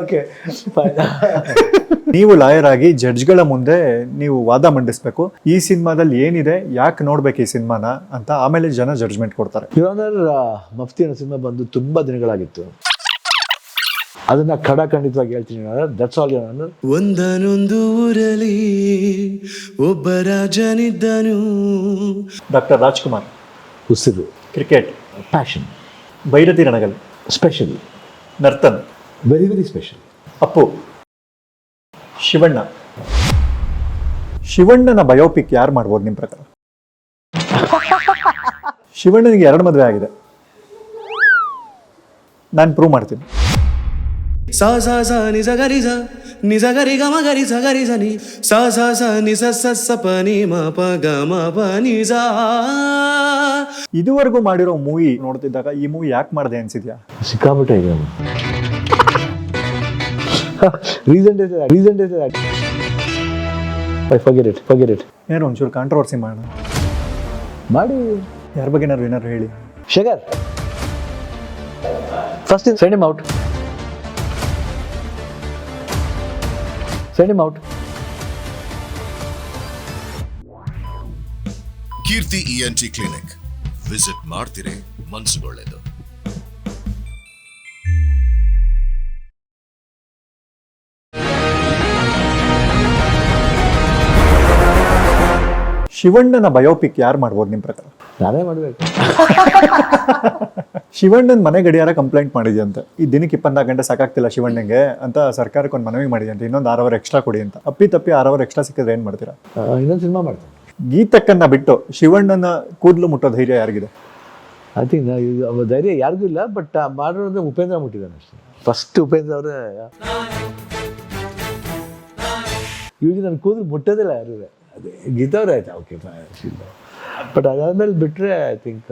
Okay ನೀವು lawyer ಆಗಿ ಜಡ್ಜ್ಗಳ ಮುಂದೆ ನೀವು ವಾದ ಮಂಡಿಸ್ಬೇಕು. ಈ ಸಿನಿಮಾದಲ್ಲಿ ಏನಿದೆ ಯಾಕೆ ನೋಡ್ಬೇಕು ಈ ಸಿನಿಮಾನ ಅಂತ ಆಮೇಲೆ ಜನ ಜಡ್ಜ್ಮೆಂಟ್ ಕೊಡ್ತಾರೆ. ಯುವನರ್ ಮಫ್ತಿ ಅನ್ನೋ ಸಿನಿಮಾ ಬಂದು ತುಂಬಾ ದಿನಗಳಾಗಿತ್ತು. ಅದನ್ನ ಖಡಾಖಂಡಿತವಾಗಿ ಹೇಳ್ತೀನಿ ದಟ್ಸ್ ಆಲ್ ಒಂದನೊಂದು ಊರಲಿ ಒಬ್ಬ ರಾಜನಿದ್ದನು. ಡಾಕ್ಟರ್ ರಾಜ್ಕುಮಾರ್. ಉಸಿರು. Cricket passion Bhairathi Ranagal special Nartan. Very very special Appu. Shivanna. ಶಿವಣ್ಣನ biopic ಯಾರು ಮಾಡ್ಬೋದು ನಿಮ್ಮ ಪ್ರಕಾರ? ಶಿವಣ್ಣನಿಗೆ ಎರಡು ಮದುವೆ ಆಗಿದೆ. ನಾನು ಪ್ರೂವ್ ಮಾಡ್ತೀನಿ. ಸಾ ಸಾ ಸ ನಿಜ ಸ ಗರಿ ಸ ನಿ ಸ ಗರಿ స ಮ ಗರಿ ಸ ಗರಿ ಸ ನಿ ಸಾ ಸಾ ಸ ನಿ ಸ ಸ ಸ ಪ ನಿ ಮ ಪ ಗ ಮ ಪ ನಿ ಸ ಇದುವರೆಗೂ ಮಾಡಿರೋ ಮೂವಿ ನೋಡ್ತಿದ್ದಾಗ ಈ ಮೂವಿ ಯಾಕೆ ಮಾಡಿದೆ ಅನ್ಸಿದ್ಯಾ? ಸಿಕ್ಕಾಬಿಟ್ಟೆ ಇದೆ recent recent I is forget it forget it ಏನೋ ಒಂಚೂರು ಕಾಂಟ್ರವರ್ಸಿ ಮಾಡೋಣ. ಮಾಡಿ. ಯಾರ ಬಗ್ಗೆ ಏನಾದ್ರು ಏನಾದ್ರು ಹೇಳಿ Shekhar first in send out send out Keerthi ENT clinic visit ಮಾಡ್ತಿರೇ ಮನ್ಸುಗೊಳ್ಳೆದು ಶಿವಣ್ಣನ ಬಯೋಪಿಕ್ ಯಾರು ಮಾಡ್ಬೋದು ನಿಮ್ಮ ಪ್ರಕಾರ? ನಾನೇ ಮಾಡಬೇಕು. ಶಿವಣ್ಣನ ಮನೆ ಗಡಿಯಾರ ಕಂಪ್ಲೇಂಟ್ ಮಾಡಿದ್ಯಂತೆ. ಈ ದಿನಕ್ಕೆ ಇಪ್ಪತ್ನಾಲ್ಕು ಗಂಟೆ ಸಾಕಾಗ್ತಿಲ್ಲ ಶಿವಣ್ಣಂಗೆ ಅಂತ ಸರ್ಕಾರಕ್ಕೆ ಒಂದು ಮನವಿ ಅಂತ ಇನ್ನೊಂದು ಆರು ಅವರ್ ಎಕ್ಸ್ಟ್ರಾ ಕೊಡಿ ಅಂತ. ಅಪ್ಪಿ ತಪ್ಪಿ ಆರು ಅವರ್ ಎಕ್ಸ್ಟ್ರಾ ಸಿಕ್ಕಿದ್ರೆ ಏನು ಮಾಡ್ತೀರಾ? ಇನ್ನೊಂದು ಸಿನಿಮಾ ಮಾಡ್ತೀನಿ. ಗೀತಕ್ಕನ್ನ ಬಿಟ್ಟು ಶಿವಣ್ಣನ ಕೂದಲು ಮುಟ್ಟೋ ಧೈರ್ಯ ಯಾರಿಗಿದೆ? ಐ ಥಿಂಕ್ ಧೈರ್ಯ ಯಾರಿಗೂ ಇಲ್ಲ ಬಟ್ ಮಾಡಿರೋದು ಉಪೇಂದ್ರ ಮುಟ್ಟಿದ್ದಾನೆ ಅಷ್ಟೇ. ಫಸ್ಟ್ ಉಪೇಂದ್ರ ಅವರೇ ಇವಾಗ ನನ್ನ ಕೂದಲು ಮುಟ್ಟೋದಿಲ್ಲ ಯಾರು ಅದೇ ಗೀತವ್ರೆ ಆಯ್ತಾ. ಓಕೆ ಬಟ್ ಅದಾದ್ಮೇಲೆ ಬಿಟ್ಟರೆ ಐ ಥಿಂಕ್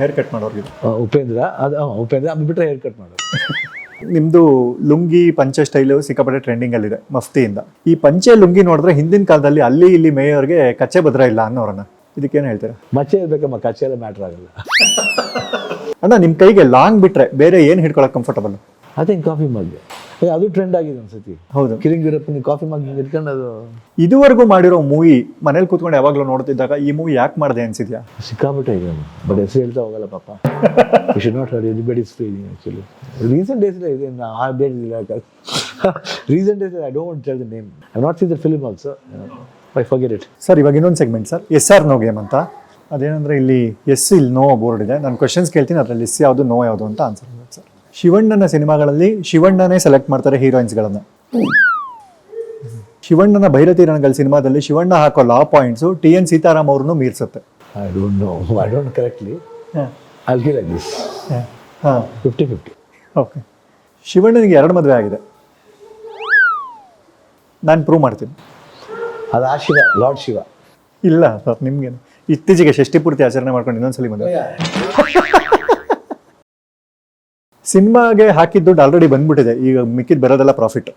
ಹೇರ್ ಕಟ್ ಮಾಡೋರಿಗೆ. ಉಪೇಂದ್ರ ಅದು ಹಾ, ಉಪೇಂದ್ರ ಅದು ಬಿಟ್ಟರೆ ಹೇರ್ ಕಟ್ ಮಾಡೋರು ನಿಮ್ಮದು ಲುಂಗಿ ಪಂಚೆ ಸ್ಟೈಲು ಸಿಕ್ಕಾಪಟ್ಟೆ ಟ್ರೆಂಡಿಂಗ್ ಅಲ್ಲಿದೆ ಮಫ್ತಿಯಿಂದ. ಈ ಪಂಚೆ ಲುಂಗಿ ನೋಡಿದ್ರೆ ಹಿಂದಿನ ಕಾಲದಲ್ಲಿ ಅಲ್ಲಿ ಇಲ್ಲಿ ಮೇಯೋರ್ಗೆ ಕಚ್ಚೆ ಭದ್ರ ಇಲ್ಲ ಅನ್ನೋರನ್ನ. ಇದಕ್ಕೇನು ಹೇಳ್ತಾರೆ? ಮಚ್ಚೆ ಇರ್ಬೇಕಮ್ಮ ಕಚ್ಚೆ ಎಲ್ಲ ಮ್ಯಾಟ್ರ್ ಆಗಲ್ಲ. ಅಣ್ಣ ನಿಮ್ಮ ಕೈಗೆ ಲಾಂಗ್ ಬಿಟ್ರೆ ಬೇರೆ ಏನು ಹಿಡ್ಕೊಳಕ್ ಕಂಫರ್ಟಬಲ್ ಥಿಂಕ್ ಕಾಫಿ ಮಗ್ ಅದು ಟ್ರೆಂಡ್ ಆಗಿದೆ ಒಂದ್ಸತಿ. ಹೌದು. ಕಿರಿಂಗ್ ಯೂರೋಪಿನ ಕಾಫಿ ಮಗ್ ಇಟ್ಕೊಂಡು ಅದು ಇದುವರೆಗೂ ಮಾಡಿರೋ ಮೂವಿ ಮನೇಲಿ ಕೂತ್ಕೊಂಡು ಯಾವಾಗಲೂ ನೋಡ್ತಿದ್ದಾಗ ಈ ಮೂವಿ ಯಾಕೆ ಮಾಡಿದೆ ಅನ್ಸಿದ್ಯಾ? ಸಿಕ್ಕಾಬಿಟ್ಟೆ ಇದೆ ಬಟ್ ಹೆಸರು ಹೇಳ್ತಾ ಹೋಗಲ್ಲ ಪಾಪ. You should not her anybody is feeling actually recent days ಇದೆ ಆ ಡೇಟ್ ಇಲ್ಲ. Recent days I don't tell the name I not see the film also I forget it sir ಇವಾಗ ಇನ್ನೊಂದು segment sir S R no game ಅಂತ. ಅದೇನಂದ್ರೆ ಇಲ್ಲಿ S ಇಲ್ಲಿ no board ಇದೆ. ನಾನು ಕ್ವಶನ್ಸ್ ಕೇಳ್ತೀನಿ ಅದರಲ್ಲಿ ಎಸ್ ಯಾವುದು ನೋ ಯಾವುದು ಅಂತ ಆನ್ಸರ್ ಶಿವಣ್ಣನ ಸಿನಿಮಾಗಳಲ್ಲಿ ಶಿವಣ್ಣನೇ ಸೆಲೆಕ್ಟ್ ಮಾಡ್ತಾರೆ ಹೀರೋಯಿನ್ಸ್ಗಳನ್ನ ಶಿವಣ್ಣನ ಭೈರತಿ ರಣಗಲ್ ಸಿನಿಮಾದಲ್ಲಿ ಶಿವಣ್ಣ ಹಾಕೋ law points T N Seetharam ಅವ್ರನ್ನೂ ಮೀರ್ಸುತ್ತೆ. I don't know I don't correctly I give like this ಹಾಂ. ಫಿಫ್ಟಿ ಫಿಫ್ಟಿ ಓಕೆ ಶಿವಣ್ಣನಿಗೆ ಎರಡು ಮದುವೆ ಆಗಿದೆ. ನಾನು ಪ್ರೂವ್ ಮಾಡ್ತೀನಿ. ಅದು ಆ ಶಿವ ಲಾರ್ಡ್ ಶಿವ. ಇಲ್ಲ ಸರ್ ನಿಮ್ಗೆ ಇತ್ತೀಚೆಗೆ ಷಷ್ಠಿ ಪೂರ್ತಿ ಆಚರಣೆ ಮಾಡ್ಕೊಂಡು ಇನ್ನೊಂದ್ಸಲಿ ಮದುವೆ. ಸಿನಿಮಾಗೆ ಹಾಕಿದ ದುಡ್ಡು ಆಲ್ರೆಡಿ ಬಂದ್ಬಿಟ್ಟಿದೆ. ಈಗ ಮಿಕ್ಕಿದ್ ಬರೋದೆಲ್ಲ ಪ್ರಾಫಿಟ್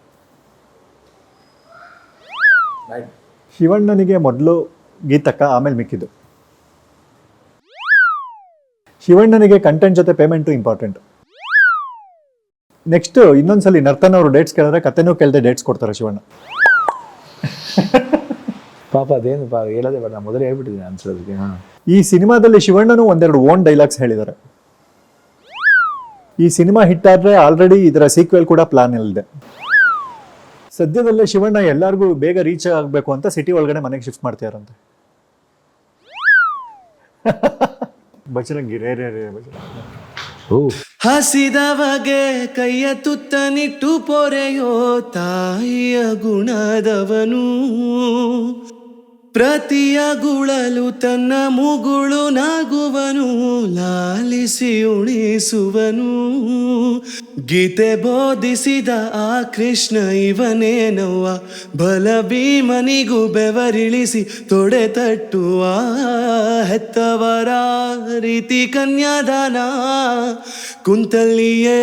ಶಿವಣ್ಣನಿಗೆ ಮೊದಲು ಗೀತಕ್ಕ ಆಮೇಲೆ ಮಿಕ್ಕಿದ್ದು. ಶಿವಣ್ಣನಿಗೆ ಕಂಟೆಂಟ್ ಜೊತೆ ಪೇಮೆಂಟು ಇಂಪಾರ್ಟೆಂಟ್ ನೆಕ್ಸ್ಟ್ ಇನ್ನೊಂದ್ಸಲಿ ನರ್ತನ್ ಅವರು ಡೇಟ್ಸ್ ಕೇಳಿದ್ರೆ ಕತೆನೂ ಕೇಳದೆ ಡೇಟ್ಸ್ ಕೊಡ್ತಾರೆ ಶಿವಣ್ಣ. ಪಾಪ ಅದೇನು ಪಾ ಹೇಳೋದೇ ಬೇಡ. ಮೊದಲೇ ಹೇಳ್ಬಿಟ್ಟಿದ್ದೀನಿ ಅನ್ಸೋದಕ್ಕೆ ಹಾಂ. ಈ ಸಿನಿಮಾದಲ್ಲಿ ಶಿವಣ್ಣನೂ ಒಂದೆರಡು ಓನ್ ಡೈಲಾಗ್ಸ್ ಹೇಳಿದ್ದಾರೆ. ಈ ಸಿನಿಮಾ ಹಿಟ್ ಆದ್ರೆ ಆಲ್ರೆಡಿ ಇದರ ಸೀಕ್ವೆಲ್ ಕೂಡ ಪ್ಲಾನ್ ಇದೆ ಸದ್ಯದಲ್ಲೇ ಶಿವಣ್ಣ ಎಲ್ಲರಿಗೂ ಬೇಗ ರೀಚ್ ಆಗಬೇಕು ಅಂತ ಸಿಟಿ ಒಳಗಡೆ ಮನೆಗೆ ಶಿಫ್ಟ್ ಮಾಡ್ತಿದಾರಂತೆ ಬಜರಂಗಿ ರೇ ರೇ ರೇ ಬಜರಂಗಿ. ಓ. ಹಸಿದವಗೆ ಕೈಯ ತುತ್ತನಿಟ್ಟು ಪೊರೆಯೋ ತಾಯಿಯ ಗುಣದವನು. ಪ್ರತಿಯ ಗುಳಲು ತನ್ನ ಮುಗುಳು ನಾಗುವನು, ಲಾಲಿಸಿ ಉಣಿಸುವನು. ಗೀತೆ ಬೋಧಿಸಿದ ಆ ಕೃಷ್ಣ ಇವನೇನವ್ವ ಬಲ ಭೀಮನಿಗೂ ಬೆವರಿಳಿಸಿ ತೊಡೆ ತಟ್ಟುವ ಹೆತ್ತವರ ರೀತಿ ಕನ್ಯಾದಾನ. ಕುಂತಲ್ಲಿಯೇ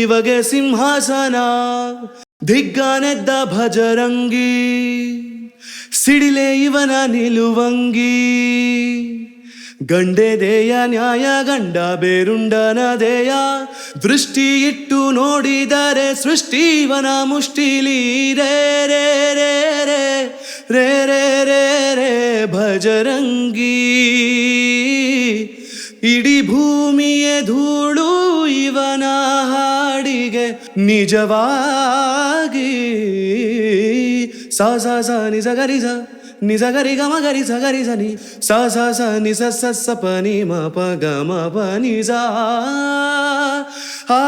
ಇವಗೆ ಸಿಂಹಾಸನ, ದಿಗ್ಗಾನೆದ್ದ ಭಜರಂಗಿ. ಸಿಡಿಲೆ ಇವನ ನಿಲುವಂಗಿ. ಗಂಡೆ ದೇಯ ನ್ಯಾಯ, ಗಂಡ ಬೇರುಂಡನದೆಯ ದೃಷ್ಟಿ ಇಟ್ಟು ನೋಡಿದರೆ ಸೃಷ್ಟಿವನ ಮುಷ್ಟಿಲಿ ರೇ ರೇ ರೇ ರೇ ರೇ ರೇ ರೇ ರೇ, ಭಜರಂಗಿ. ಇಡೀ ಭೂಮಿಯ ಧೂಳು ಇವನ ಹಾಡಿಗೆ ನಿಜವಾಗಿ. ಸಾ ಸಾ ಸ ನಿಜ ಗರಿ ಸ ನಿಜ ಗರಿ ಗಮ ಗರಿ ಸ ಗರಿ ಸ ನಿ ಸ ಸ ಸ ನಿ ಸ ಸ ಸ ಪ ನಿ ಮ ಪ ಗ ಮ ಪ ನಿ ಸ ಆ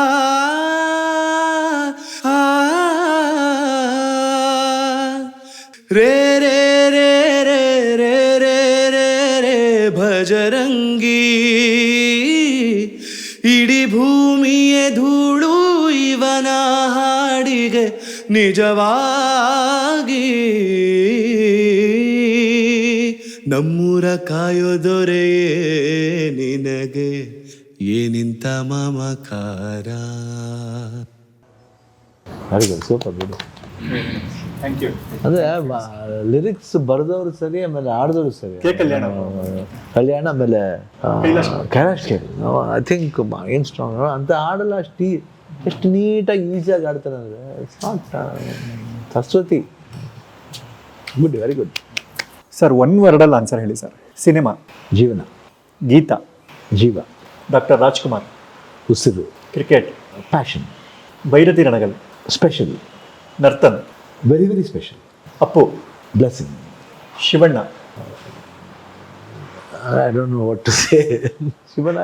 ರೇ ರೇ ರೇ ರೇ ರೇ ರೇ ರೇ ರೇ ಭಜರಂಗಿ, ಇಡೀ ಭೂಮಿಯೇ ಧೂಳು, ಇವನ ಹಾಡಿಗೆ ನಿಜವಾಗಿ ನಮ್ಮೂರ ಕಾಯೋದೊರೆಯೇ ನಿನಗೆ. ಏನಿಂತ ಮಮಕಾರ. ಸೂಪರ್ ಯು ಅಂದ್ರೆ ಲಿರಿಕ್ಸ್ ಬರೆದವರು ಸರಿ ಆಮೇಲೆ ಆಡಿದವರು ಸರಿ. ಕಲ್ಯಾಣ. ಆಮೇಲೆ ಕೈಲಾಶ್. ಕೇಳಿ ಐ ಥಿಂಕ್ ಏನು ಸ್ಟ್ರಾಂಗ್ ಅಂತ ಹಾಡಲ್ಲ ಅಷ್ಟು ಎಷ್ಟು ನೀಟಾಗಿ ಈಸಿಯಾಗಿ ಆಡ್ತಾರೆ ಅಂದ್ರೆ Saraswati. Good very good sir one ವರ್ಡಲ್ಲಿ answer ಹೇಳಿ ಸರ್ ಸಿನಿಮಾ ಜೀವನ. ಗೀತಾ. ಜೀವ. ಡಾಕ್ಟರ್ ರಾಜ್ಕುಮಾರ್ ಉಸಿರು. Cricket passion Bhairathi Ranagal special Narthan very very special Appu blessing Shivanna I don't know what to say Shivanna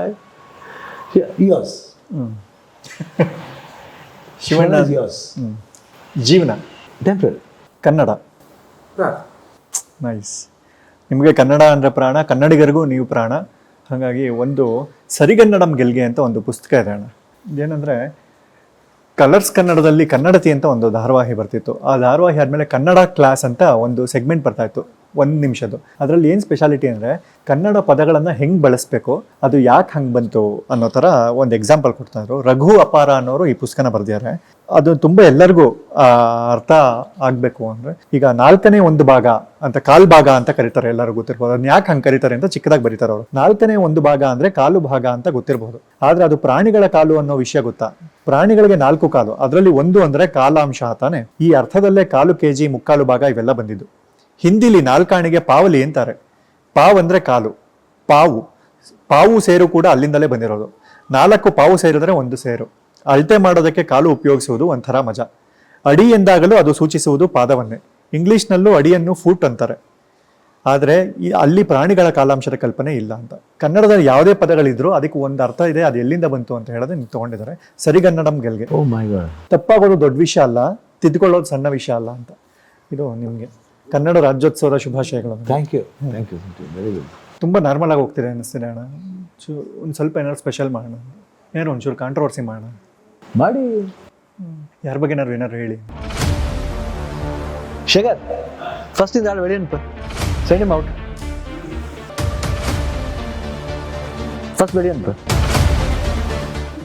ಯೋಸ್ Shivanna ಯೋಸ್. ಜೀವನ ಟೆಂಪ್ರರಿ ಕನ್ನಡ ನೈಸ್ ನಿಮಗೆ ಕನ್ನಡ ಅಂದರೆ ಪ್ರಾಣ, ಕನ್ನಡಿಗರಿಗೂ ನೀವು ಪ್ರಾಣ. ಹಾಗಾಗಿ ಒಂದು ಸರಿಗನ್ನಡಂ ಗೆಲ್ಗೆ ಅಂತ ಒಂದು ಪುಸ್ತಕ ಇದೆ ಅಣ್ಣ. ಏನಂದರೆ ಕಲರ್ಸ್ ಕನ್ನಡದಲ್ಲಿ ಕನ್ನಡತಿ ಅಂತ ಒಂದು ಧಾರಾವಾಹಿ ಬರ್ತಿತ್ತು. ಆ ಧಾರಾವಾಹಿ ಆದಮೇಲೆ ಕನ್ನಡ ಕ್ಲಾಸ್ ಅಂತ ಒಂದು ಸೆಗ್ಮೆಂಟ್ ಬರ್ತಾ ಇತ್ತು. ಒಂದು ನಿಮಿಷದ್ದು. ಅದರಲ್ಲಿ ಏನು ಸ್ಪೆಷಾಲಿಟಿ ಅಂದರೆ ಕನ್ನಡ ಪದಗಳನ್ನು ಹೆಂಗೆ ಬಳಸಬೇಕು, ಅದು ಯಾಕೆ ಹಂಗೆ ಬಂತು ಅನ್ನೋ ಥರ ಒಂದು ಎಕ್ಸಾಂಪಲ್ ಕೊಡ್ತಾಯಿದ್ರು ರಘು ಅಪಾರ ಅನ್ನೋರು ಈ ಪುಸ್ತಕನ ಬರೆದಿದ್ದಾರೆ. ಅದು ತುಂಬ ಎಲ್ಲರಿಗೂ ಅರ್ಥ ಆಗಬೇಕು ಅಂದರೆ ಈಗ ನಾಲ್ಕನೇ ಒಂದು ಭಾಗ ಅಂತ ಕಾಲ್ ಭಾಗ ಅಂತ ಕರೀತಾರೆ ಎಲ್ಲರೂ ಗೊತ್ತಿರ್ಬೋದು. ಅದನ್ನ ಯಾಕೆ ಹಂಗೆ ಕರೀತಾರೆ ಅಂತ ಚಿಕ್ಕದಾಗಿ ಬರೀತಾರೆ ಅವರು. ನಾಲ್ಕನೇ ಒಂದು ಭಾಗ ಅಂದರೆ ಕಾಲು ಭಾಗ ಅಂತ ಗೊತ್ತಿರಬಹುದು ಆದರೆ ಅದು ಪ್ರಾಣಿಗಳ ಕಾಲು ಅನ್ನೋ ವಿಷಯ ಗೊತ್ತಾ? ಪ್ರಾಣಿಗಳಿಗೆ ನಾಲ್ಕು ಕಾಲು. ಅದರಲ್ಲಿ ಒಂದು ಅಂದರೆ ಕಾಲಾಂಶ ತಾನೆ? ಈ ಅರ್ಥದಲ್ಲೇ ಕಾಲು ಕೆ ಜಿ ಮುಕ್ಕಾಲು ಭಾಗ ಇವೆಲ್ಲ ಬಂದಿದ್ದು. ಹಿಂದಿಲಿ ನಾಲ್ಕಾಣಿಗೆ ಪಾವಲಿ ಅಂತಾರೆ. ಪಾವ್ ಅಂದರೆ ಕಾಲು. ಪಾವು. ಪಾವು ಸೇರು ಕೂಡ ಅಲ್ಲಿಂದಲೇ ಬಂದಿರೋದು. ನಾಲ್ಕು ಪಾವು ಸೇರಿದ್ರೆ ಒಂದು ಸೇರು. ಅಳತೆ ಮಾಡೋದಕ್ಕೆ ಕಾಲು ಉಪಯೋಗಿಸುವುದು ಒಂಥರ ಮಜಾ. ಅಡಿ ಎಂದಾಗಲೂ ಅದು ಸೂಚಿಸುವುದು ಪಾದವನ್ನೇ. ಇಂಗ್ಲೀಷ್ನಲ್ಲೂ ಅಡಿಯನ್ನು ಫೂಟ್ ಅಂತಾರೆ. ಆದರೆ ಈ ಅಲ್ಲಿ ಪ್ರಾಣಿಗಳ ಕಾಲಾಂಶದ ಕಲ್ಪನೆ ಇಲ್ಲ ಅಂತ. ಕನ್ನಡದಲ್ಲಿ ಯಾವುದೇ ಪದಗಳಿದ್ರು ಅದಕ್ಕೆ ಒಂದು ಅರ್ಥ ಇದೆ ಅದು ಎಲ್ಲಿಂದ ಬಂತು ಅಂತ ಹೇಳೋದು ನೀವು ತಗೊಂಡಿದ್ದಾರೆ. ಸರಿಗನ್ನಡಂ ಗೆಲ್ಗೆ. ಗಾಡ್ ತಪ್ಪಾಗೋದು ದೊಡ್ಡ ವಿಷಯ ಅಲ್ಲ ತಿದ್ಕೊಳ್ಳೋದು ಸಣ್ಣ ವಿಷಯ ಅಲ್ಲ ಅಂತ. ಇದು ನಿಮಗೆ. ಕನ್ನಡ ರಾಜ್ಯೋತ್ಸವದ ಶುಭಾಶಯಗಳು thank you thank you very good ತುಂಬ ನಾರ್ಮಲ್ ಆಗಿ ಹೋಗ್ತಿದೆ ಅನ್ನಿಸ್ತಿದೆ ಅಣ್ಣ. ಚೂ ಒಂದು ಸ್ವಲ್ಪ ಏನಾದ್ರು ಸ್ಪೆಷಲ್ ಮಾಡೋಣ. ಏನಾರು ಒಂಚೂರು ಕಾಂಟ್ರವರ್ಸಿ ಮಾಡೋಣ. ಮಾಡಿ. ಯಾರ ಬಗ್ಗೆ ಏನಾದ್ರು ಏನಾದ್ರು ಹೇಳಿ. ಶೇಖರ್ ಫಸ್ಟ್ ಇಂದ ಆಳು ವೆಡಿ ಸೆಂಡ್ ಇಮ್ ಔಟ್ ಫಸ್ಟ್ ವೆಡಿಯನ್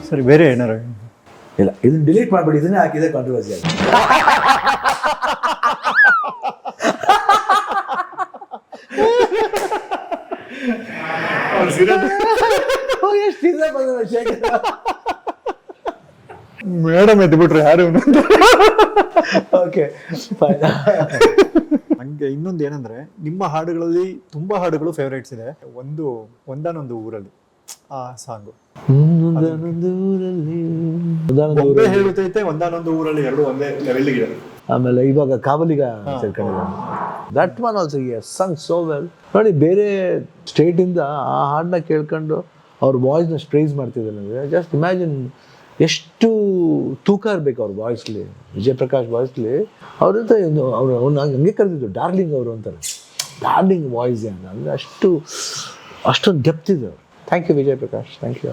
ಸರಿ ಬೇರೆ ಏನಾರು ಇಲ್ಲ ಇದನ್ನ ಡಿಲೀಟ್ ಮಾಡ್ಬಿಡಿ ಇದನ್ನೇ ಹಾಕಿದೆ ಕಾಂಟ್ರವರ್ಸಿ ಆಗಿ ಮೇಡಮ್ ಎದ್ಬಿಟ್ರು ಯಾರು ಓಕೆ ಫೈನ್ ಹಂಗೆ ಇನ್ನೊಂದು ಏನಂದ್ರೆ ನಿಮ್ಮ ಹಾಡುಗಳಲ್ಲಿ ತುಂಬಾ ಹಾಡುಗಳು ಫೇವ್ರೇಟ್ಸ್ ಇದೆ. ಒಂದು ಒಂದಾನೊಂದು ಊರಲ್ಲಿ. ಆ ಸಾಂಗು. ಒಂದಾನೊಂದು ಊರಲ್ಲಿ. ಒಂದಾನೊಂದು ಊರಲ್ಲಿ ಎರಡು ಒಂದೇ ಲೆವೆಲ್ಗೆ ಆಮೇಲೆ ಇವಾಗ ಕಾವಲಿಗ ಸೇರ್ಕೊಂಡಿದ್ದಾನೆ ದಟ್ ಒನ್ ಆಲ್ಸೋ ಎಸ್ ಸಂಗ್ ಸೋ ವೆಲ್ ನೋಡಿ ಬೇರೆ ಸ್ಟೇಟಿಂದ ಆ ಹಾಡನ್ನ ಕೇಳ್ಕೊಂಡು ಅವ್ರ ವಾಯ್ಸ್ನ ಸ್ಟ್ರೈಸ್ ಮಾಡ್ತಿದ್ದಾರೆ ಅಂದರೆ ಜಸ್ಟ್ ಇಮ್ಯಾಜಿನ್ ಎಷ್ಟು ತೂಕ ಇರಬೇಕು ಅವ್ರ ವಾಯ್ಸ್ಲಿ ವಿಜಯ್ ಪ್ರಕಾಶ್ ವಾಯ್ಸ್ಲಿ ಅವ್ರಂತ ಅವ್ರು ಅವ್ನು ಹಂಗೆ ಕರೆದಿದ್ದು ಡಾರ್ಲಿಂಗ್ ಅವರು ಅಂತಾರೆ. ಡಾರ್ಲಿಂಗ್ ವಾಯ್ಸ್ ಏನು ಅಂದರೆ ಅಷ್ಟು ಅಷ್ಟೊಂದು ಡೆಪ್ತ್ ಇದೆ ಅವರು. Thank you Vijay Prakash thank you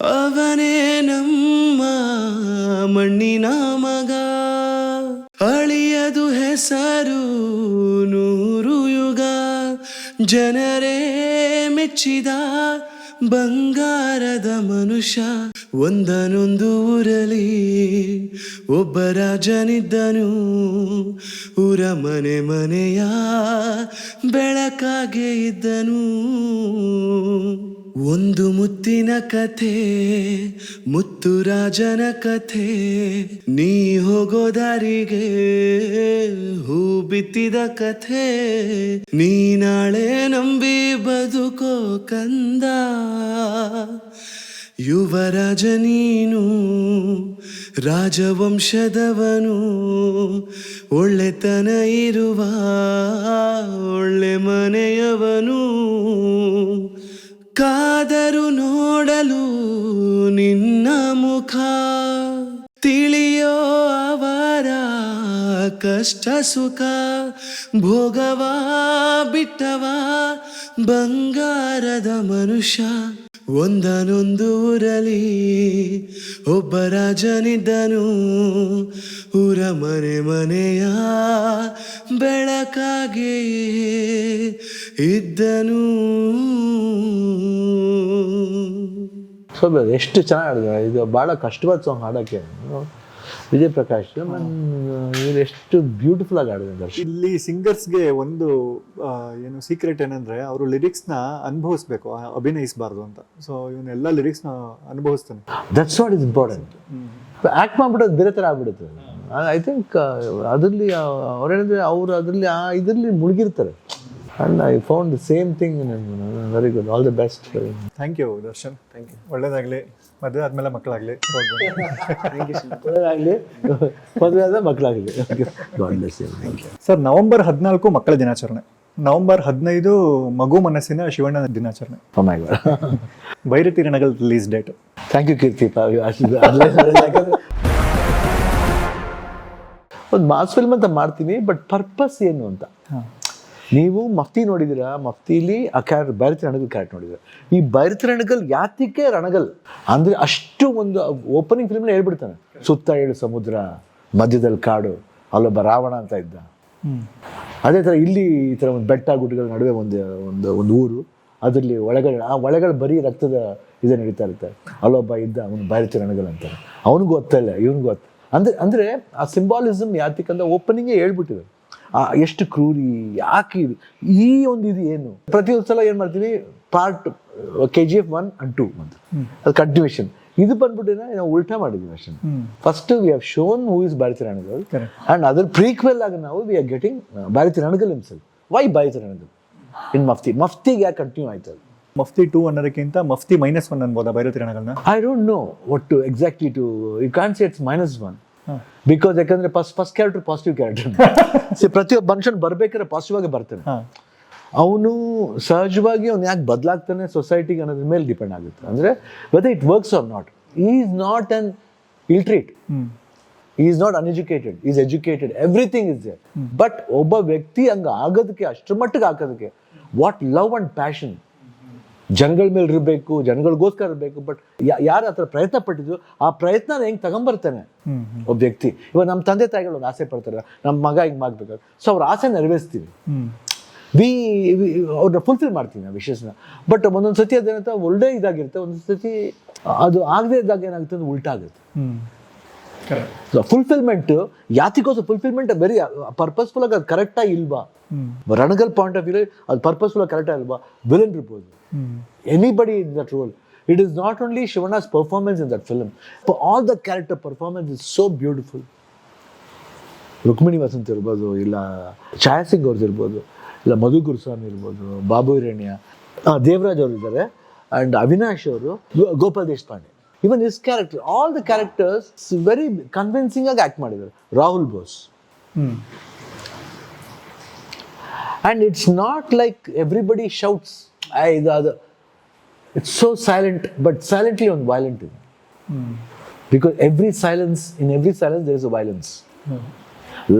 ಅವನೇ ನಮ್ಮ ಮಣ್ಣಿನ ಮಗ. ಅಳಿಯದು ಹೆಸರು ನೂರು ಯುಗ. ಜನರೇ ಮೆಚ್ಚಿದ ಬಂಗಾರದ ಮನುಷ್ಯ. ಒಂದನೊಂದು ಊರಲಿ ಒಬ್ಬ ರಾಜನಿದ್ದನು. ಊರ ಮನೆ ಮನೆಯ ಬೆಳಕಾಗೆ ಇದ್ದನು. ಒಂದು ಮುತ್ತಿನ ಕಥೆ, ಮುತ್ತು ರಾಜನ ಕಥೆ, ನೀ ಹೋಗೋ ದಾರಿಗೆ ಹೂ ಬಿತ್ತಿದ ಕಥೆ, ನೀ ನಾಳೆ ನಂಬಿ ಬದುಕೋ ಕಂದ. ಯುವರಾಜ ನೀನು, ರಾಜವಂಶದವನು, ಒಳ್ಳೆತನ ಇರುವ, ಒಳ್ಳೆ ಮನೆಯವನು. ಕಾದರು ನೋಡಲು ನಿನ್ನ ಮುಖ ತಿಳಿಯೋ ಅವರ ಕಷ್ಟ ಸುಖ ಭೋಗವ ಬಿಟ್ಟವ ಬಂಗಾರದ ಮನುಷ್ಯ. ಒಂದನೊಂದು ಊರಲಿ ಒಬ್ಬ ರಾಜನಿದ್ದನು. ಊರ ಮನೆ ಮನೆಯ ಬೆಳಕಾಗೆ ಇದ್ದನು. ಸೊ ಎಷ್ಟು ಚೆನ್ನಾಗಿ ಇದು ಭಾಳ ಕಷ್ಟವಾದ ಸಾಂಗ್ ಹಾಡೋಕ್ಕೆ. ವಿಜಯ್ ಪ್ರಕಾಶ್ ಇವ್ರು ಎಷ್ಟು ಬ್ಯೂಟಿಫುಲ್ ಆಗಿ ಆಡಿದೆ ಇಲ್ಲಿ ಸಿಂಗರ್ಸ್ಗೆ ಒಂದು ಏನು ಸೀಕ್ರೆಟ್ ಏನಂದ್ರೆ ಅವರು ಲಿರಿಕ್ಸ್ನ ಅನುಭವಿಸ್ಬೇಕು ಅಭಿನಯಿಸಬಾರ್ದು ಅಭಿನಯಿಸ್ಬಾರ್ದು ಅಂತ. ಸೊ ಇವನ್ನೆಲ್ಲ ಲಿರಿಕ್ಸ್ನ ಅನುಭವಿಸ್ತಾನೆ. That's what is important act ಮಾಡ್ಬಿಡೋದು ಬೇರೆ ಥರ ಆಗ್ಬಿಡುತ್ತೆ. ಐ ಥಿಂಕ್ ಅದರಲ್ಲಿ ಅವ್ರೇನಂದ್ರೆ ಅವರು ಅದರಲ್ಲಿ ಆ ಇದರಲ್ಲಿ ಮುಳುಗಿರ್ತಾರೆ. And I found the same thing very good all the best thank you Darshan thank you ಒಳ್ಳೇದಾಗಲಿ. ಮದುವೆ ಆದಮೇಲೆ ಮಕ್ಕಳಾಗಲಿ. ಆಗಲಿ ಮದುವೆ ಆದ ಮಕ್ಕಳಾಗಲಿ. ಸರ್ ನವೆಂಬರ್ ಹದಿನಾಲ್ಕು ಮಕ್ಕಳ ದಿನಾಚರಣೆ. ನವೆಂಬರ್ ಹದಿನೈದು ಮಗು ಮನಸ್ಸಿನ ಶಿವಣ್ಣ ದಿನಾಚರಣೆ. ಓ my god Bairathi Ranagal release date thank you Keerthi ಒಂದು ಮಾಸ್ ಫಿಲ್ಮ್ ಅಂತ ಮಾಡ್ತೀನಿ ಬಟ್ ಪರ್ಪಸ್ ಏನು ಅಂತ? ನೀವು ಮಫ್ತಿ ನೋಡಿದಿರ? ಮಫ್ತಿಲಿ ಆ ಕ್ಯಾರೆಕ್ಟರ್ ಬೈರತಿ ರಣಗಲ್ ಕ್ಯಾರೆಕ್ಟರ್ ನೋಡಿದ್ರೆ? ಈ ಬೈರತಿ ರಣಗಲ್ ಯಾತಿಕೆ ರಣಗಲ್? ಅಂದ್ರೆ ಅಷ್ಟು ಒಂದು ಓಪನಿಂಗ್ ಫಿಲ್ಮ್ನ ಹೇಳ್ಬಿಡ್ತಾನೆ. ಸುತ್ತ ಏಳು ಸಮುದ್ರ ಮಧ್ಯದಲ್ಲಿ ಕಾಡು ಅಲ್ಲೊಬ್ಬ ರಾವಣ ಅಂತ ಇದ್ದ. ಅದೇ ಥರ ಇಲ್ಲಿ ಈ ಥರ ಒಂದು ಬೆಟ್ಟ ಗುಡ್ಡಗಳ ನಡುವೆ ಒಂದು ಒಂದು ಒಂದು ಊರು. ಅದರಲ್ಲಿ ಒಳಗಡೆ ಆ ಒಳಗಡೆ ಬರೀ ರಕ್ತದ ಇದು ನಡೀತಾ ಇರುತ್ತೆ. ಅಲ್ಲೊಬ್ಬ ಇದ್ದ ಅವನು ಬೈರತಿ ರಣಗಲ್ ಅಂತಾರೆ. ಅವನಿಗೂ ಗೊತ್ತಲ್ಲ ಇವನಿಗೂ ಗೊತ್ತು. ಅಂದ್ರೆ ಅಂದರೆ ಆ ಸಿಂಬಾಲಿಸಮ್ ಯಾತಿಕಂತ ಓಪನಿಂಗೇ ಹೇಳ್ಬಿಟ್ಟಿದ್ದಾರೆ. ಆ ಎಷ್ಟು ಕ್ರೂರಿ ಯಾಕೆ ಇದು? ಈ ಒಂದು ಇದು ಏನು? ಪ್ರತಿಯೊಂದು ಸಲ ಏನು ಮಾಡ್ತೀವಿ? Part K G F one and two ಅಂತ ಅದು ಕಂಟಿನ್ಯೂಷನ್ ಇದು ಬಂದ್ಬಿಟ್ಟು ನಾವು ಉಲ್ಟಾ ಮಾಡಿದ್ವಿ ಅಷ್ಟೇ first we have shown movies Bharathi Ranagal. And ಅದ್ರ ಪ್ರೀಕ್ವೆಲ್ ಆಗಿ ನಾವು we are getting Bharathi Ranagal himself why Bharathi Ranagal in Mufti ಮಫ್ತಿಗೆ ಯಾಕೆ ಕಂಟಿನ್ಯೂ ಆಯ್ತು ಅದು? ಮಫ್ತಿ ಟೂ ಅನ್ನೋದಕ್ಕಿಂತ ಮಫ್ತಿ ಮೈನಸ್ ಒನ್ ಅನ್ಬೋದಾ ಬೈರತಿ ರಣಗಲ್ನ ಐ ಡೋಂಟ್ ನೋ ಒಟ್ಟು ಎಕ್ಸಾಕ್ಟ್ಲಿ ಟು ಯು ಕಾನ್ ಸಿ ಇಟ್ಸ್ ಮೈನಸ್ ಒನ್ ಬಿಕಾಸ್ ಯಾಕಂದ್ರೆ first first character positive character ಪ್ರತಿಯೊಬ್ಬ ಮನುಷ್ಯನ್ ಬರ್ಬೇಕಾದ್ರೆ ಪಾಸಿಟಿವ್ ಆಗಿ ಬರ್ತಾನೆ. ಅವನು ಸಹಜವಾಗಿ ಅವ್ನು ಯಾಕೆ ಬದಲಾಗ್ತಾನೆ? ಸೊಸೈಟಿಗೆ ಅನ್ನೋದ್ರ ಮೇಲೆ ಡಿಪೆಂಡ್ ಆಗುತ್ತೆ. ಅಂದರೆ whether it works or not is not un illiterate is not uneducated is educated everything is there but ಒಬ್ಬ ವ್ಯಕ್ತಿ ಹಂಗ ಆಗೋದಕ್ಕೆ ಅಷ್ಟರ ಮಟ್ಟಿಗೆ ಹಾಕೋದಕ್ಕೆ ವಾಟ್ ಲವ್ ಅಂಡ್ ಪ್ಯಾಷನ್ ಜನಗಳ ಮೇಲೆ ಇರಬೇಕು ಜನಗಳಿಗೋಸ್ಕರ ಇರಬೇಕು ಬಟ್ ಯಾರು ಆ ಥರ ಪ್ರಯತ್ನ ಪಟ್ಟಿದ್ರು ಆ ಪ್ರಯತ್ನ ಹೆಂಗೆ ತಗೊಂಬರ್ತಾನೆ ಒಬ್ಬ ವ್ಯಕ್ತಿ. ಇವಾಗ ನಮ್ಮ ತಂದೆ ತಾಯಿಗಳು ಒಂದು ಆಸೆ ಪಡ್ತಾರೆ ನಮ್ಮ ಮಗ ಹಿಂಗೆ ಮಾಡ್ಬೇಕು ಸೊ ಅವ್ರ ಆಸೆ ನೆರವೇರಿಸ್ತೀವಿ ವಿ ಅವ್ರನ್ನ ಫುಲ್ಫಿಲ್ ಮಾಡ್ತೀವಿ ನಾವು ವಿಷಸ್ನ ಬಟ್ ಒಂದೊಂದು ಸತಿ ಅದೇನಂತ ಒಳ್ಳೆ ಇದಾಗಿರುತ್ತೆ ಒಂದೊಂದು ಸತಿ ಅದು ಆಗದೆ ಇದ್ದಾಗ ಏನಾಗುತ್ತೆ ಅಂದ್ರೆ ಉಲ್ಟಾ ಆಗುತ್ತೆ ಹ್ಮ್. ಕರೆಕ್ಟ್ ಸೊ ಫುಲ್ಫಿಲ್ಮೆಂಟ್ ಯಾತಿಗೋಸ್ಕರ ಫುಲ್ಫಿಲ್ಮೆಂಟ್ ವೆರಿ ಪರ್ಪಸ್ಫುಲ್ ಆಗಿ ಅದು ಕರೆಕ್ಟಾಗಿ ಇಲ್ವಾ? ರಣಗಲ್ ಪಾಯಿಂಟ್ ಆಫ್ ವ್ಯೂ ಅದು ಪರ್ಪಸ್ಫುಲ್ ಆಗಿ ಕರೆಕ್ಟ್ ಇಲ್ವಾ? ವಿಲನ್ ಇರ್ಬೋದು anybody in that role it is not only Shivanna's performance in that film all the character performance is so beautiful Rukmini Vasanth ಇರ್ಬೋದು ಇಲ್ಲ ಛಾಯಾ ಸಿಂಗ್ ಅವ್ರದ್ದು ಇರ್ಬೋದು ಇಲ್ಲ ಮಧು ಗುರುಸ್ವಾಮಿ ಇರ್ಬೋದು ಬಾಬು ಹಿರಣ್ಯ ದೇವರಾಜ್ ಅವರು ಇದ್ದಾರೆ ಆ್ಯಂಡ್ ಅವಿನಾಶ್ ಅವರು Gopal Deshpande. Even is character all the characters very convincing ಆಗಿ ಆಕ್ಟ್ ಮಾಡಿದ್ದಾರೆ. Rahul Bose and it's not like everybody shouts ಇದು ಅದು. It's so silent but silently ಒಂದು ವೈಲೆಂಟ್ ಇದೆ. Because every silence in every silence there is a violence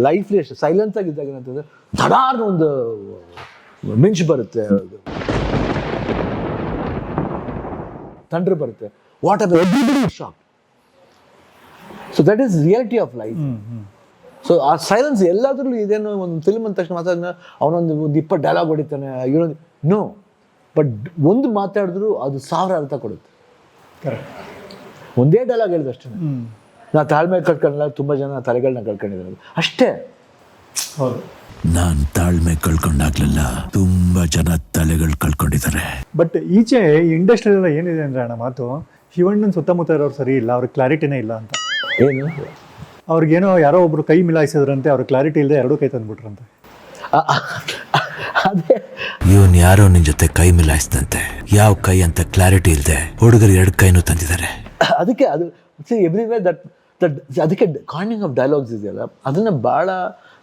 ಲೈಫ್ಲಿ ಎಷ್ಟು silence ಆಗಿದ್ದಾಗ ಏನಂತಂದ್ರೆ ಧಡಾರ್ನ ಒಂದು ಮಿಂಚು ಬರುತ್ತೆ. ತಂಡ್ರೆ ಬರುತ್ತೆ. What are everybody shocked. So that is reality of life so ಆ ಸೈಲೆನ್ಸ್ ಎಲ್ಲಾದ್ರಲ್ಲೂ ಇದೇನೋ ಒಂದು ಫಿಲ್ಮ್ ಅಂದ ತಕ್ಷಣ ಮಾತಾಡಿದ ಅವನೊಂದು ಒಂದು ಇಪ್ಪತ್ತು ಡೈಲಾಗ್ ಹೊಡಿತಾನೆ ಇವನೊಂದು ನೋ ಬಟ್ ಒಂದು ಮಾತಾಡಿದ್ರು ಅದು ಸಾವಿರ ಅರ್ಥ ಕೊಡುತ್ತೆ. ಒಂದೇ ಡೈಲಾಗ್ ಹೇಳಿದ ಅಷ್ಟೇ. ನಾ ತಾಳ್ಮೆ ಕಳ್ಕೊಂಡಿಲ್ಲ ತುಂಬ ಜನ ತಲೆಗಳನ್ನ ಕಳ್ಕೊಂಡಿದ್ದಾರೆ. ಅಷ್ಟೇ. ಹೌದು. ನಾನ್ ತಾಳ್ಮೆ ಕಳ್ಕೊಂಡಾಗ್ಲೆಲ್ಲ ತುಂಬಾ ಜನ ತಲೆಗಳು ಕಳ್ಕೊಂಡಿದ್ದಾರೆ. ಬಟ್ ಈಚೆ ಇಂಡಸ್ಟ್ರಿಯಲ್ಲ ಏನಿದೆ ಅಂದ್ರೆ ಅಣ್ಣ ಮಾತು ಶಿವಣ್ಣನ ಸುತ್ತಮುತ್ತ ಇರೋರು ಸರಿ ಇಲ್ಲ ಅವ್ರಿಗೆ ಕ್ಲಾರಿಟಿನೇ ಇಲ್ಲ ಅಂತ. ಏನು? ಅವ್ರಿಗೇನೋ ಯಾರೋ ಒಬ್ರು ಕೈ ಮಿಲಾಯಿಸಿದ್ರಂತೆ ಅವ್ರ ಕ್ಲಾರಿಟಿ ಇಲ್ಲದೆ ಎರಡೂ ಕೈ ತಂದ್ಬಿಟ್ರಂತೆ. ಅದೇ. ಇವನ್ ಯಾರೋ ನಿನ್ ಜೊತೆ ಕೈ ಮಿಲಾಯಿಸಿದಂತೆ ಯಾವ ಕೈ ಅಂತ ಕ್ಲಾರಿಟಿ ಇಲ್ಲದೆ ಹುಡುಗರು ಎರಡು ಕೈನೂ ತಂದಿದ್ದಾರೆ. ಅದಕ್ಕೆ ಅದು ಎವ್ರಿವೇ ದಟ್ ದಟ್ ಅದಕ್ಕೆ ಕಾಂಡಿಂಗ್ ಆಫ್ ಡೈಲಾಗ್ಸ್ ಇದೆಯಲ್ಲ ಅದನ್ನ ಭಾಳ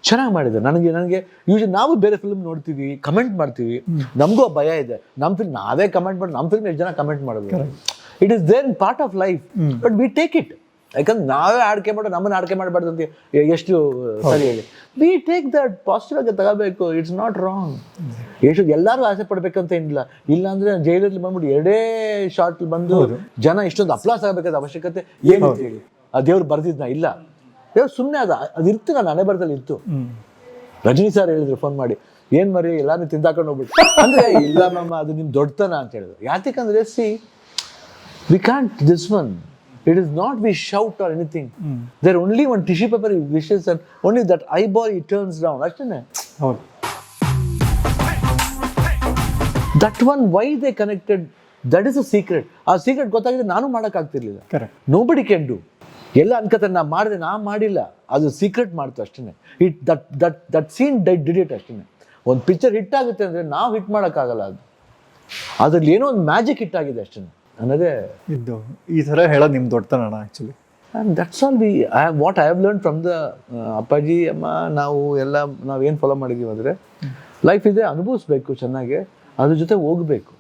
ಚೆನ್ನಾಗಿ ಮಾಡಿದ್ದಾರೆ. ನನಗೆ ನನಗೆ ಯೂಶಲಿ ನಾವು ಬೇರೆ ಫಿಲ್ಮ್ ನೋಡ್ತೀವಿ ಕಮೆಂಟ್ ಮಾಡ್ತೀವಿ. ನಮಗೂ ಆ ಭಯ ಇದೆ. ನಮ್ಮ ಫಿಲ್ಮ್ ನಾವೇ ಕಮೆಂಟ್ ಮಾಡಿ ನಮ್ಮ ಫಿಲ್ಮ್ ಎಷ್ಟು ಜನ ಕಮೆಂಟ್ ಮಾಡೋದು it is then part of life but we take it ಯಾಕಂದ್ರೆ ನಾವೇ ಆಡ್ಕೆ ಮಾಡೋ ನಮ್ಮನ್ನ ಆಡ್ಕೆ ಮಾಡಬಾರ್ದು ಅಂತ ಎಷ್ಟು ಸರಿ ಹೇಳಿ. ವಿ ಟೇಕ್ ದಟ್ ಪಾಸಿಟಿವ್ ಆಗಿ ತಗೋಬೇಕು. ಇಟ್ಸ್ ನಾಟ್ ರಾಂಗ್ ಎಷ್ಟು ಎಲ್ಲರೂ ಆಸೆ ಪಡ್ಬೇಕಂತ ಏನಿಲ್ಲ. ಇಲ್ಲಾಂದ್ರೆ ಜೈಲಲ್ಲಿ ಬಂದ್ಬಿಟ್ಟು ಎರಡೇ ಶಾರ್ಟ್ ಬಂದು ಜನ ಇಷ್ಟೊಂದು ಅಪ್ಲಾಸ್ ಆಗಬೇಕಾದ ಅವಶ್ಯಕತೆ ಏನು ಹೇಳಿ. ಆ ದೇವ್ರು ಬರ್ದಿದ್ನ? ಇಲ್ಲ. ದೇವ್ರು ಸುಮ್ಮನೆ ಅದ. ಅದು ಇತ್ತು ನಾನು ಹಣೆ ಬರದಲ್ಲಿ ಇತ್ತು ರಜನಿ ಸರ್ ಹೇಳಿದ್ರು ಫೋನ್ ಮಾಡಿ. ಏನ್ ಮರಿ ಎಲ್ಲಾನು ತಿಂದಾಕೊಂಡು ಹೋಗ್ಬಿಟ್ಟು. ಅಂದ್ರೆ ಇಲ್ಲ ಮಮ್ಮ ಅದು ನಿಮ್ ದೊಡ್ಡತನ ಅಂತ ಹೇಳಿದ್ರು. ಯಾತಕ್ಕಂದ್ರೆ see we can't this one it is not we shout or anything there only one tissue paper paper he only that I that eyeball turns down down. ಹೌದು that one why they connected that is a secret ಆ secret ಗೊತ್ತಾಗಿದ್ರೆ ನಾನು ಮಾಡೋಕ್ಕಾಗ್ತಿರ್ಲಿಲ್ಲ correct nobody can do ಎಲ್ಲ ಅನ್ಕೋತಾರೆ ನಾ ಮಾಡಿದೆ ನಾ ಮಾಡಿಲ್ಲ. ಅದು ಸೀಕ್ರೆಟ್ ಮಾಡ್ತು ಅಷ್ಟೇ it that that that seen die did it ಅಷ್ಟೇ ಒಂದು ಪಿಕ್ಚರ್ ಹಿಟ್ ಆಗುತ್ತೆ ಅಂದರೆ ನಾವು ಹಿಟ್ ಮಾಡೋಕ್ಕಾಗಲ್ಲ ಅದು. ಅದ್ರಲ್ಲಿ ಏನೋ ಒಂದು ಮ್ಯಾಜಿಕ್ ಹಿಟ್ ಆಗಿದೆ ಅಷ್ಟೇ ಅನ್ನೋದೇ ಇದ್ದು ಈ ಥರ ಹೇಳೋದು ನಿಮ್ಮ ದೊಡ್ಡತನ actually and that's all the I what I have learn from the Appaji ಅಮ್ಮ ನಾವು ಎಲ್ಲ ನಾವೇನು ಫಾಲೋ ಮಾಡಿದ್ದೀವಿ ಅಂದರೆ ಲೈಫ್ ಇದೆ ಅನುಭವಿಸ್ಬೇಕು ಚೆನ್ನಾಗಿ ಅದ್ರ ಜೊತೆ ಹೋಗಬೇಕು.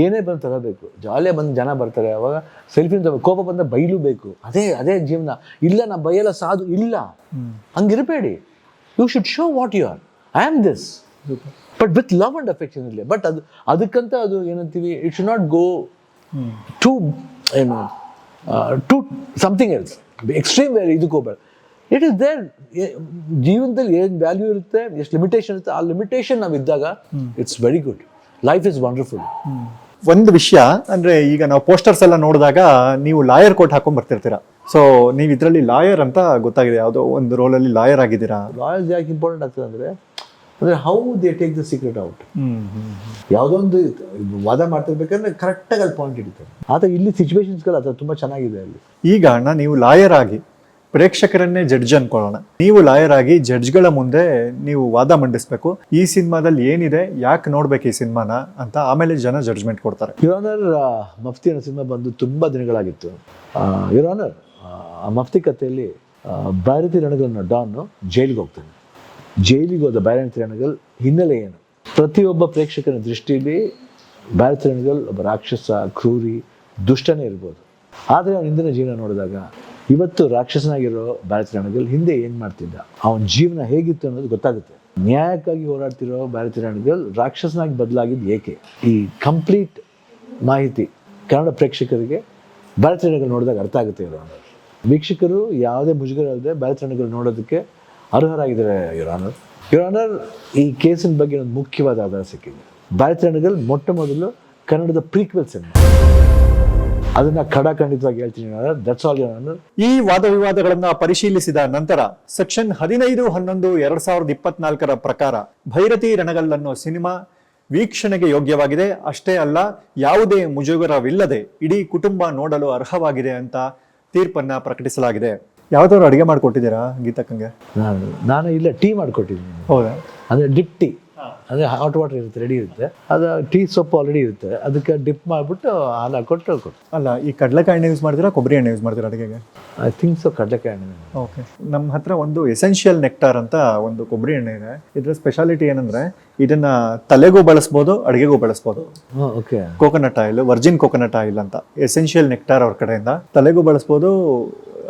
ಏನೇ ಬಂದು ತಗೋಬೇಕು. ಜಾಲಿಯಾಗಿ ಬಂದು ಜನ ಬರ್ತಾರೆ ಅವಾಗ ಸೆಲ್ಫಿ ಕೋಪ ಬಂದ ಬೈಲೂಬೇಕು ಅದೇ ಅದೇ ಜೀವನ. ಇಲ್ಲ ನಾ ಬೈಯಲ್ಲ ಸಾಧು ಇಲ್ಲ. ಹಂಗಿರಬೇಡಿ. You should show what you are I am this but with love and affection ಇರಲಿ. ಬಟ್ ಅದು ಅದಕ್ಕಂತ ಅದು ಏನಂತೀವಿ it should not go to ಏನು to something else extreme where ಇದಕ್ಕೆ ಹೋಗ್ಬೇಡ ಇಟ್ ಇಸ್ ದೇರ್ ಜೀವನದಲ್ಲಿ ಏನು ವ್ಯಾಲ್ಯೂ ಇರುತ್ತೆ ಎಷ್ಟು ಲಿಮಿಟೇಷನ್ ಇರುತ್ತೆ ಆ ಲಿಮಿಟೇಷನ್ ನಾವು ಇದ್ದಾಗ it's very good life is wonderful ಒಂದು ವಿಷಯ ಅಂದ್ರೆ ಈಗ ನಾವು ಪೋಸ್ಟರ್ಸ್ ಎಲ್ಲ ನೋಡಿದಾಗ ನೀವು ಲಾಯರ್ ಕೋಟ್ ಹಾಕೊಂಡು ಬರ್ತಿರ್ತೀರಾ? ಸೊ ನೀವು ಇದರಲ್ಲಿ ಲಾಯರ್ ಅಂತ ಗೊತ್ತಾಗಿದೆ. ಯಾವುದೋ ಒಂದು ರೋಲಲ್ಲಿ ಲಾಯರ್ ಆಗಿದ್ದೀರಾ? ಲಾಯರ್ ಯಾಕೆ ಇಂಪಾರ್ಟೆಂಟ್ ಆಗ್ತದೆ ಅಂದರೆ ಅಂದರೆ how they take the secret out ಯಾವುದೋ ಒಂದು ವಾದ ಮಾಡ್ತಿರ್ಬೇಕಂದ್ರೆ ಕರೆಕ್ಟಾಗಿ ಅಲ್ಲಿ ಪಾಯಿಂಟ್ ಹಿಡಿತಾರೆ. ಆದರೆ ಇಲ್ಲಿ ಸಿಚುವೇಶನ್ಸ್ಗಳು ಅದು ತುಂಬ ಚೆನ್ನಾಗಿದೆ ಅಲ್ಲಿ. ಈಗ ಅಣ್ಣ ನೀವು ಲಾಯರ್ ಆಗಿ ಪ್ರೇಕ್ಷಕರನ್ನೇ ಜಡ್ಜ್ ಅನ್ಕೊಳ್ಳೋಣ. ನೀವು ಲಾಯರ್ ಆಗಿ ಜಡ್ಜ್ಗಳ ಮುಂದೆ ನೀವು ವಾದ ಮಂಡಿಸ್ಬೇಕು. ಈ ಸಿನಿಮಾದಲ್ಲಿ ಏನಿದೆ ಯಾಕೆ ನೋಡ್ಬೇಕು ಈ ಸಿನಿಮಾನ ಅಂತ ಆಮೇಲೆ ಜನ ಜಡ್ಜ್ಮೆಂಟ್ ಕೊಡ್ತಾರೆ. ಯುರಾನರ್ ಮಫ್ತಿ ಅನ್ನೋ ಸಿನಿಮಾ ಬಂದು ತುಂಬ ದಿನಗಳಾಗಿತ್ತು. ಯುರಾನರ್ ಆ ಮಫ್ತಿ ಕಥೆಯಲ್ಲಿ ಭಾರತೀಯ ಭಾರತಿ ರಣಗಲ್ ಡಾನ್ ಜೈಲ್ಗೆ ಹೋಗ್ತಾನೆ. ಜೈಲಿಗೆ ಹೋದ ಬ್ಯಾರಂತ್ ರಣಗಲ್ ಹಿನ್ನೆಲೆ ಏನು? ಪ್ರತಿಯೊಬ್ಬ ಪ್ರೇಕ್ಷಕನ ದೃಷ್ಟಿಯಲ್ಲಿ ಭಾರತ ರಣಗಲ್ ಒಬ್ಬ ರಾಕ್ಷಸ, ಕ್ರೂರಿ, ದುಷ್ಟನೇ ಇರ್ಬೋದು. ಆದರೆ ಅವನ ಹಿಂದಿನ ಜೀವನ ನೋಡಿದಾಗ ಇವತ್ತು ರಾಕ್ಷಸನಾಗಿರೋ ಭಾರತ ರಣಗಲ್ ಹಿಂದೆ ಏನು ಮಾಡ್ತಿದ್ದ? ಅವನ ಜೀವನ ಹೇಗಿತ್ತು ಅನ್ನೋದು ಗೊತ್ತಾಗುತ್ತೆ. ನ್ಯಾಯಕ್ಕಾಗಿ ಹೋರಾಡ್ತಿರೋ ಬ್ಯಾರತ್ ರಣಗಲ್ ರಾಕ್ಷಸನಾಗಿ ಬದಲಾಗಿದ್ದು ಏಕೆ? ಈ ಕಂಪ್ಲೀಟ್ ಮಾಹಿತಿ ಕನ್ನಡ ಪ್ರೇಕ್ಷಕರಿಗೆ ಭಾರತೀಯಗಳು ನೋಡಿದಾಗ ಅರ್ಥ ಆಗುತ್ತೆ ಇರೋ ವೀಕ್ಷಕರು ಯಾವುದೇ ಮುಜುಗರ ಇಲ್ಲದೆ ರೇಣುಗಲ್ ನೋಡೋದಕ್ಕೆ ಅರ್ಹರಾಗಿದ್ದಾರೆ ಯುರಾನರ್ ಯುರಾನರ್ ಈ ಕೇಸಿನ ಬಗ್ಗೆ ಒಂದು ಮುಖ್ಯವಾದ ಆಧಾರ ಸಿಕ್ಕಿದೆ. ಭಾರತೀಯಗಳು ಮೊಟ್ಟ ಮೊದಲು ಕನ್ನಡದ ಪ್ರೀಕ್ವೆಲ್ ಸಿನಿಮಾ ಅದನ್ನ ಖಡಾಖಂಡಿತವಾಗಿ ಹೇಳ್ತೀನಿ ದಟ್ಸ್ ಆಲ್ ಈ ವಾದ ವಿವಾದಗಳನ್ನ ಪರಿಶೀಲಿಸಿದ ನಂತರ ಸೆಕ್ಷನ್ ಹದಿನೈದು, ಹನ್ನೊಂದು, ಎರಡ್ ಸಾವಿರದ ಇಪ್ಪತ್ನಾಲ್ಕರ ಪ್ರಕಾರ ಭೈರತಿ ರಣಗಲ್ ಅನ್ನೋ ಸಿನಿಮಾ ವೀಕ್ಷಣೆಗೆ ಯೋಗ್ಯವಾಗಿದೆ. ಅಷ್ಟೇ ಅಲ್ಲ, ಯಾವುದೇ ಮುಜುಗರವಿಲ್ಲದೆ ಇಡೀ ಕುಟುಂಬ ನೋಡಲು ಅರ್ಹವಾಗಿದೆ ಅಂತ ತೀರ್ಪನ್ನ ಪ್ರಕಟಿಸಲಾಗಿದೆ. ಯಾವ್ದಾದ್ರು ಅಡಿಗೆ ಮಾಡ್ಕೊಟ್ಟಿದ್ದೀರಾ ಗೀತಕ್ಕಂಗೆ ನಾನು ನಾನು ಇಲ್ಲ ಟೀ ಮಾಡಿಕೊಟ್ಟಿದ್ದೀನಿ. ಹೌದಾ? ಅಂದರೆ ಡಿಪ್ ಟೀ. ಅಂದರೆ ಹಾಟ್ ವಾಟರ್ ಇರುತ್ತೆ ರೆಡಿ ಇರುತ್ತೆ. ಅದು ಟೀ ಸೊಪ್ಪು ಆಲ್ರೆಡಿ ಇರುತ್ತೆ. ಅದಕ್ಕೆ ಡಿಪ್ ಮಾಡಿಬಿಟ್ಟು ಹಾಲು ಹಾಕೊಟ್ಟು ಕೊಟ್ಟು ಅಲ್ಲ ಈ ಕಡಲೆಕಾಯಿ ಎಣ್ಣೆ ಯೂಸ್ ಮಾಡ್ತೀರಾ ಕೊಬ್ಬರಿ ಎಣ್ಣೆ ಯೂಸ್ ಮಾಡ್ತೀರಾ ಅಡುಗೆಗೆ? ಐ ಥಿಂಕ್ ಸೊ ಕಡಲೆಕಾಯಿ ಎಣ್ಣೆ. ಓಕೆ ನಮ್ಮ ಹತ್ರ ಒಂದು ಎಸೆನ್ಷಿಯಲ್ ನೆಕ್ಟಾರ್ ಅಂತ ಒಂದು ಕೊಬ್ಬರಿ ಎಣ್ಣೆ ಇದೆ. ಇದರ ಸ್ಪೆಷಾಲಿಟಿ ಏನಂದರೆ ಇದನ್ನು ತಲೆಗೂ ಬಳಸ್ಬೋದು ಅಡುಗೆಗೂ ಬಳಸ್ಬೋದು. Okay coconut oil virgin coconut oil ಅಂತ. ಎಸೆನ್ಷಿಯಲ್ ನೆಕ್ಟಾರ್ ಅವ್ರ ಕಡೆಯಿಂದ. ತಲೆಗೂ ಬಳಸ್ಬೋದು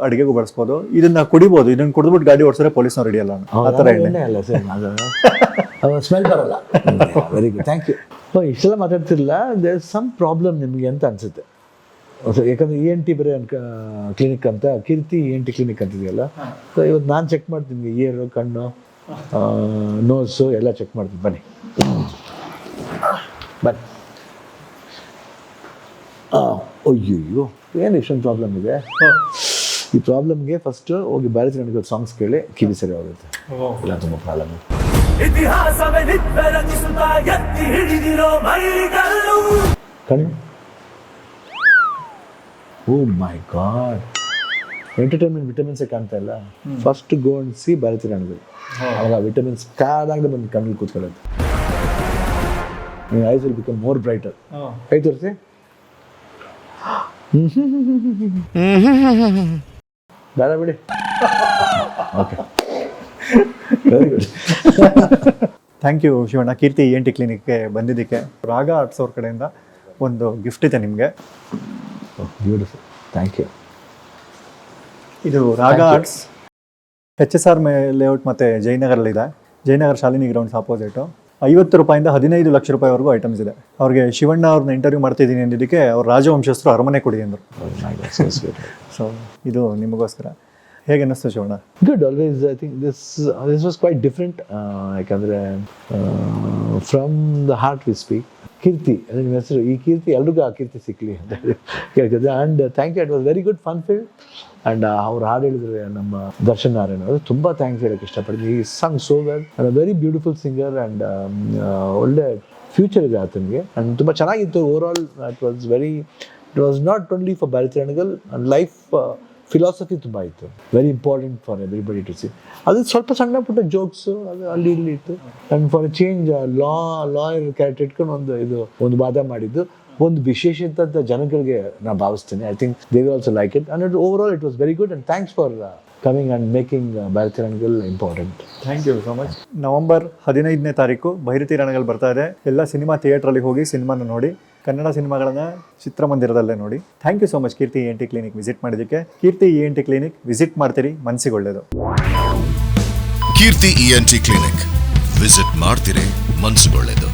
ಅಡುಗೆಗೂ ಬಳಸ್ಬೋದು. ಇದನ್ನ ಕುಡಿಬೋದು. ಇದನ್ನ ಕುಡಿದ್ಬಿಟ್ಟು ಗಾಡಿ ಓಡಿಸಿದ್ರೆ ಪೊಲೀಸ್ ಹಿಡಿಯಲ್ಲ ಆ ಥರ ಎಣ್ಣೆ. ಅಲ್ಲ ಸರ್. ಅದು ಸ್ಮೆಲ್ ಬರಲ್ಲ. ವೆರಿ ಗುಡ್ ಥ್ಯಾಂಕ್ ಯು ಇಷ್ಟೆಲ್ಲ ಮಾತಾಡ್ತಿರಲಿಲ್ಲ. ದೇರ್ ಸಮ್ ಪ್ರಾಬ್ಲಮ್ ನಿಮಗೆ ಅಂತ ಅನ್ಸುತ್ತೆ. ಓಕೆ ಯಾಕಂದ್ರೆ ಇ ಎನ್ ಟಿ ಬರೀ ಕ್ಲಿನಿಕ್ ಅಂತ. Keerthi E N T clinic ಅಂತಿದೆಯಲ್ಲ. So ಇವತ್ತು ನಾನು ಚೆಕ್ ಮಾಡ್ತೀನಿ ನಿಮಗೆ. ಇಯರು ಕಣ್ಣು ನೋಸು ಎಲ್ಲ ಚೆಕ್ ಮಾಡ್ತೀನಿ. ಬನ್ನಿ. ಬನ್ನಿ. ಅಯ್ಯೋ ಏನು ಇಷ್ಟೊಂದು ಪ್ರಾಬ್ಲಮ್ ಇದೆ? ಈ ಪ್ರಾಬ್ಲಮ್ಗೆ ಫಸ್ಟ್ ಹೋಗಿ ಭಾರತೀಯ ನನಗೆ ಸಾಂಗ್ಸ್ ಕೇಳಿ ಕಿವಿ ಸರಿ ಹೋಗುತ್ತೆ. ಇಲ್ಲ ತುಂಬ ಪ್ರಾಬ್ಲಮ್ ಕಣ್ಣು oh my god. Entertainment vitamins ಕಾಣ್ತಾ ಇಲ್ಲ. ಫಸ್ಟ್ ಗೋಣಿಸಿ ಅಂಡ್ ಸಿ ಭಾರತೀಯ ನನಗೆ ಅವಾಗ ವಿಟಮಿನ್ಸ್ ಕಾದಾಗಲೇ ಬಂದು ಕಣ್ಣಲ್ಲಿ ಕೂತ್ಕೊಳ್ಳುತ್ತೆ. ನೀವು eyes will become more brighter ಕೈ ತೋರಿಸಿ. ಬೇಡ ಬಿಡಿ. Okay very good thank you Shivanna. Keerthi N T ಕ್ಲಿನಿಕ್ಗೆ ಬಂದಿದ್ದಕ್ಕೆ ರಾಗ ಆರ್ಟ್ಸ್ ಅವ್ರ ಕಡೆಯಿಂದ ಒಂದು ಗಿಫ್ಟ್ ಇದೆ ನಿಮಗೆ. ಬ್ಯೂಟಿಫುಲ್ ಥ್ಯಾಂಕ್ ಯು ಇದು Raga arts H S R May layout ಮತ್ತು ಜಯನಗರಲ್ಲಿದೆ. ಜಯನಗರ ಶಾಲಿನಿ ಗ್ರೌಂಡ್ಸ್ ಆಪೋಸಿಟು ಐವತ್ತು ರೂಪಾಯಿಂದ ಹದಿನೈದು ಲಕ್ಷ ರೂಪಾಯಿವರೆಗೂ ಐಟಮ್ಸ್ ಇದೆ. ಅವ್ರಿಗೆ ಶಿವಣ್ಣ ಅವ್ರನ್ನ ಇಂಟರ್ವ್ಯೂ ಮಾಡ್ತಿದ್ದೀನಿ ಅಂದಿದ್ದಕ್ಕೆ ಅವ್ರ ರಾಜವಂಶಸ್ಥರು ಅರಮನೆ ಕೊಡಿ ಅಂದರು. ಸೊ ಇದು ನಿಮಗೋಸ್ಕರ. ಹೇಗೆ ಅನ್ನಿಸ್ತು Shivanna? Good always I think this this was quite different ಯಾಕಂದರೆ from the heart we speak Keerthi ಅದೇ ನಿಮ್ಮ ಹೆಸರು, ಈ ಕೀರ್ತಿ ಎಲ್ರಿಗೂ ಆ ಕೀರ್ತಿ ಸಿಕ್ಕಲಿ ಅಂತ ಕೇಳ್ತಿದ್ದೆ. And thank you it was very good fun filled and ಅವ್ರು ಹಾಡು ಹೇಳಿದ್ರು ನಮ್ಮ ದರ್ಶನ್ ನಾರಾಯಣ ಅವರು ತುಂಬ ಥ್ಯಾಂಕ್ಸ್ ಹೇಳೋಕ್ಕೆ ಇಷ್ಟಪಡ್ತೀನಿ. ಈ song so well and very beautiful singer and ಒಳ್ಳೆ ಫ್ಯೂಚರ್ ಇದೆ ಆತನಿಗೆ. ಆ್ಯಂಡ್ ತುಂಬ ಚೆನ್ನಾಗಿತ್ತು. Over all it was very it was not only for ಬ್ಯಾರಿಥ್ರಣಗಲ್ and life philosophy ತುಂಬ ಇತ್ತು. Very important for everybody to see ಅದು ಸ್ವಲ್ಪ ಸಣ್ಣ ಪುಟ್ಟ ಜೋಕ್ಸು ಅದು ಅಲ್ಲಿ ಇಲ್ಲಿ ಇತ್ತು. And for change law lawyer character ಇಟ್ಕೊಂಡು ಒಂದು ಇದು, ಒಂದು ವಾದ ಮಾಡಿದ್ದು. ಒಂದು ವಿಶೇಷ ಇದ್ದಂಥ ಜನಗಳಿಗೆ ನಾನು ಭಾವಿಸ್ತೇನೆ. I think they will also like it and overall it was very good and thanks for coming and making ಭಾರತೀಯ important thank you so much November ಹದಿನೈದನೇ ತಾರೀಕು ಬೈರತಿ ರಣಗಳು ಬರ್ತಾ ಇದೆ. ಎಲ್ಲ ಸಿನಿಮಾ ಥಿಯೇಟ್ರಲ್ಲಿ ಹೋಗಿ ಸಿನಿಮಾನ ನೋಡಿ. ಕನ್ನಡ ಸಿನಿಮಾಗಳನ್ನ ಚಿತ್ರಮಂದಿರದಲ್ಲೇ ನೋಡಿ. Thank you so much Keerthi N T clinic visit ಮಾಡಿದ್ದಕ್ಕೆ. Keerthi E N T clinic visit ಮಾಡ್ತೀರಿ ಮನಸ್ಸಿಗೆ ಒಳ್ಳೆಯದು Keerthi E N T clinic, visit ಮಾಡ್ತಿರೇ ಮನ್ಸುಗೊಳ್ಳೆದು